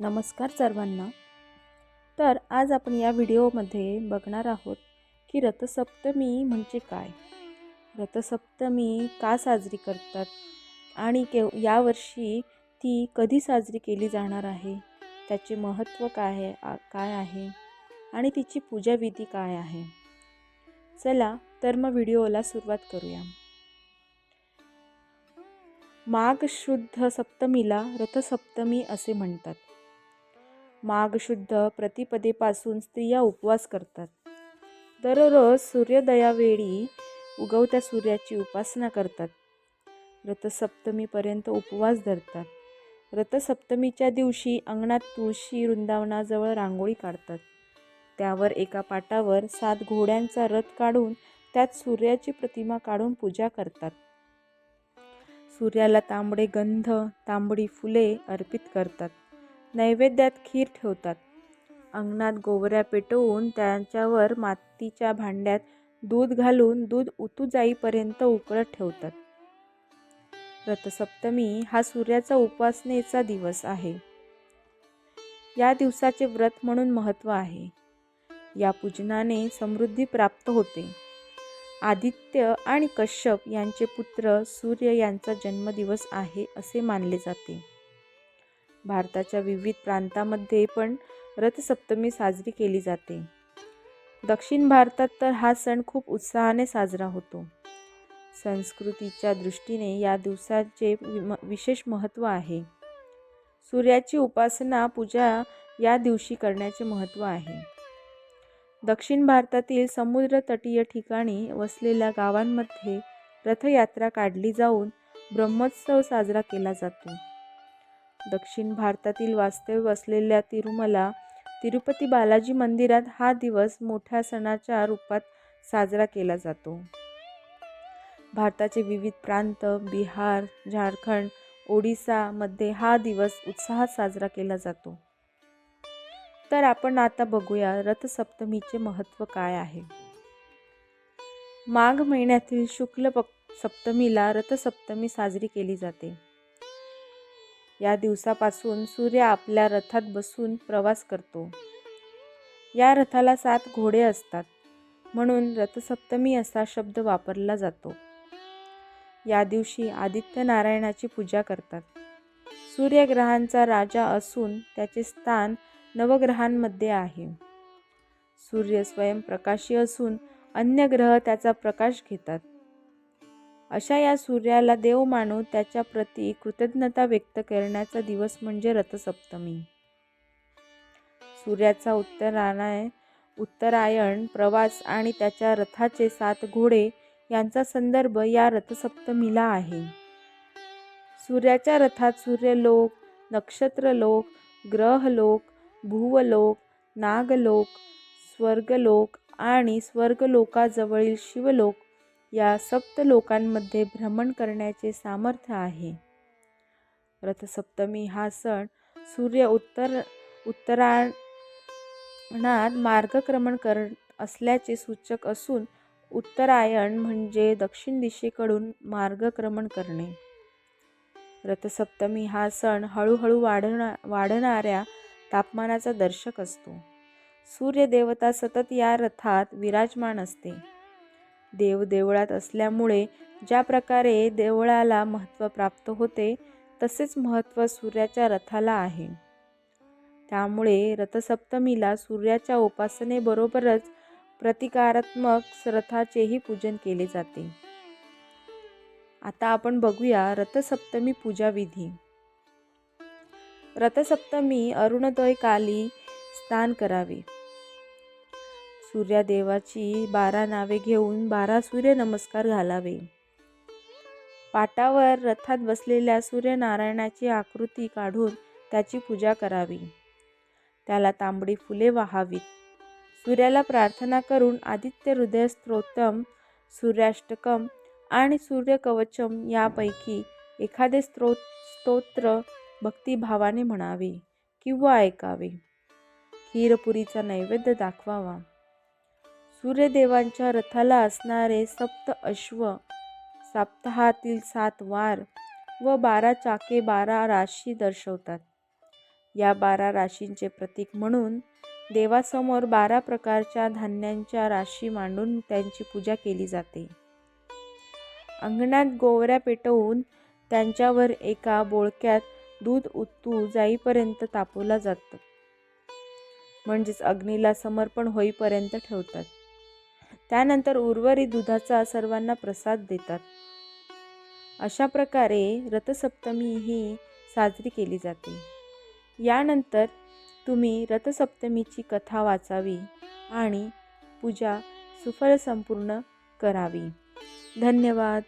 नमस्कार सर्वांना. तर आज आपण या व्हिडिओमध्ये बघणार आहोत की रथसप्तमी म्हणजे काय? रथसप्तमी का साजरी करतात आणि के यावर्षी ती कधी साजरी केली जाणार आहे? त्याचे महत्त्व काय आहे काय आहे? आणि तिची पूजाविधी काय आहे? चला तर मग व्हिडिओला सुरुवात करूया. माघ शुद्ध सप्तमीला रथसप्तमी असे म्हणतात. माघ शुद्ध प्रतिपदेपासून स्त्रिया उपवास करतात. दररोज सूर्योदयावेळी उगवत्या सूर्याची उपासना करतात. रथसप्तमीपर्यंत उपवास धरतात. रथसप्तमीच्या दिवशी अंगणात तुळशी वृंदावनाजवळ रांगोळी काढतात. त्यावर एका पाटावर सात घोड्यांचा रथ काढून त्यात सूर्याची प्रतिमा काढून पूजा करतात. सूर्याला तांबडे गंध तांबडी फुले अर्पित करतात. नैवेद्यात खीर ठेवतात. अंगणात गोवऱ्या पेटवून त्यांच्यावर मातीच्या भांड्यात दूध घालून दूध उतू जाईपर्यंत उकळत ठेवतात. रथसप्तमी हा सूर्याचा उपासनेचा दिवस आहे. या दिवसाचे व्रत म्हणून महत्त्व आहे. या पूजनाने समृद्धी प्राप्त होते. आदित्य आणि कश्यप यांचे पुत्र सूर्य यांचा जन्मदिवस आहे असे मानले जाते. भारताच्या विविध प्रांतामध्ये पण रथसप्तमी साजरी केली जाते. दक्षिण भारतात तर हा सण खूप उत्साहाने साजरा होतो. संस्कृतीच्या दृष्टीने या दिवसाचे विशेष महत्त्व आहे. सूर्याची उपासना पूजा या दिवशी करण्याचे महत्त्व आहे. दक्षिण भारतातील समुद्र तटीय ठिकाणी वसलेल्या गावांमध्ये रथयात्रा काढली जाऊन ब्रह्मोत्सव साजरा केला जातो. दक्षिण भारतातील वास्तव्य असलेल्या तिरुमला तिरुपती बालाजी मंदिरात हा दिवस मोठ्या सणाच्या रूपात साजरा केला जातो. भारताचे विविध प्रांत बिहार झारखंड ओडिसामध्ये हा दिवस उत्साहात साजरा केला जातो. तर आपण आता बघूया रथसप्तमीचे महत्त्व काय आहे. माघ महिन्यातील शुक्ल सप्तमीला रथसप्तमी साजरी केली जाते. या दिवसापासून सूर्य आपल्या रथात बसून प्रवास करतो. या रथाला सात घोडे असतात म्हणून रथसप्तमी असा शब्द वापरला जातो. या दिवशी आदित्य नारायणाची पूजा करतात. सूर्यग्रहांचा राजा असून त्याचे स्थान नवग्रहांमध्ये आहे. सूर्य स्वयंप्रकाशी असून अन्य ग्रह त्याचा प्रकाश घेतात. अशा या सूर्याला देव मानून त्याच्या प्रती कृतज्ञता व्यक्त करण्याचा दिवस म्हणजे रथसप्तमी. सूर्याचा उत्तरायण उत्तरायण प्रवास आणि त्याच्या रथाचे सात घोडे यांचा संदर्भ या रथसप्तमीला आहे. सूर्याच्या रथात सूर्यलोक नक्षत्रलोक ग्रहलोक भुवलोक नागलोक स्वर्गलोक आणि स्वर्गलोकाजवळील शिवलोक या सप्त लोकांमध्ये भ्रमण करण्याचे सामर्थ्य आहे. रथसप्तमी हा सण सूर्य उत्तर उत्तरायणात मार्गक्रमण कर असल्याचे सूचक असून उत्तरायण म्हणजे दक्षिण दिशेकडून मार्गक्रमण करणे. रथसप्तमी हा सण हळूहळू वाढणा वाढणाऱ्या तापमानाचा दर्शक असतो. सूर्यदेवता सतत या रथात विराजमान असते. देव देवळात असल्यामुळे ज्या प्रकारे देवळाला महत्त्व प्राप्त होते तसेच महत्त्व सूर्याच्या रथाला आहे. त्यामुळे रथसप्तमीला सूर्याच्या उपासनेबरोबरच प्रतिकारात्मक रथाचेही पूजन केले जाते. आता आपण बघूया रथसप्तमी पूजाविधी रथसप्तमी अरुणोदयकाली स्नान करावे. सूर्यादेवाची बारा नावे घेऊन बारा सूर्यनमस्कार घालावे. पाटावर रथात बसलेल्या सूर्यनारायणाची आकृती काढून त्याची पूजा करावी. त्याला तांबडी फुले वाहावीत. सूर्याला प्रार्थना करून आदित्य हृदय स्तोत्रम सूर्याष्टकम आणि सूर्यकवचम यापैकी एखादे स्त्रोत स्तोत्र भक्तिभावाने म्हणावे किंवा ऐकावे. खीरपुरीचा नैवेद्य दाखवावा. सूर्यदेवांच्या रथाला असणारे सप्त अश्व सप्ताहातील सात वार व बारा चाके बारा राशी दर्शवतात. या बारा राशींचे प्रतीक म्हणून देवासमोर बारा प्रकारच्या धान्यांच्या राशी मांडून त्यांची पूजा केली जाते. अंगणात गोवऱ्या पेटवून त्यांच्यावर एका बोळक्यात दूध उतू जाईपर्यंत तापवला जातं. म्हणजेच अग्नीला समर्पण होईपर्यंत ठेवतात. त्यानंतर उर्वरित दुधाचा सर्वांना प्रसाद देतात. अशा प्रकारे रथसप्तमी ही साजरी केली जाते. यानंतर तुम्ही रथसप्तमीची कथा वाचावी आणि पूजा सुफल संपूर्ण करावी. धन्यवाद.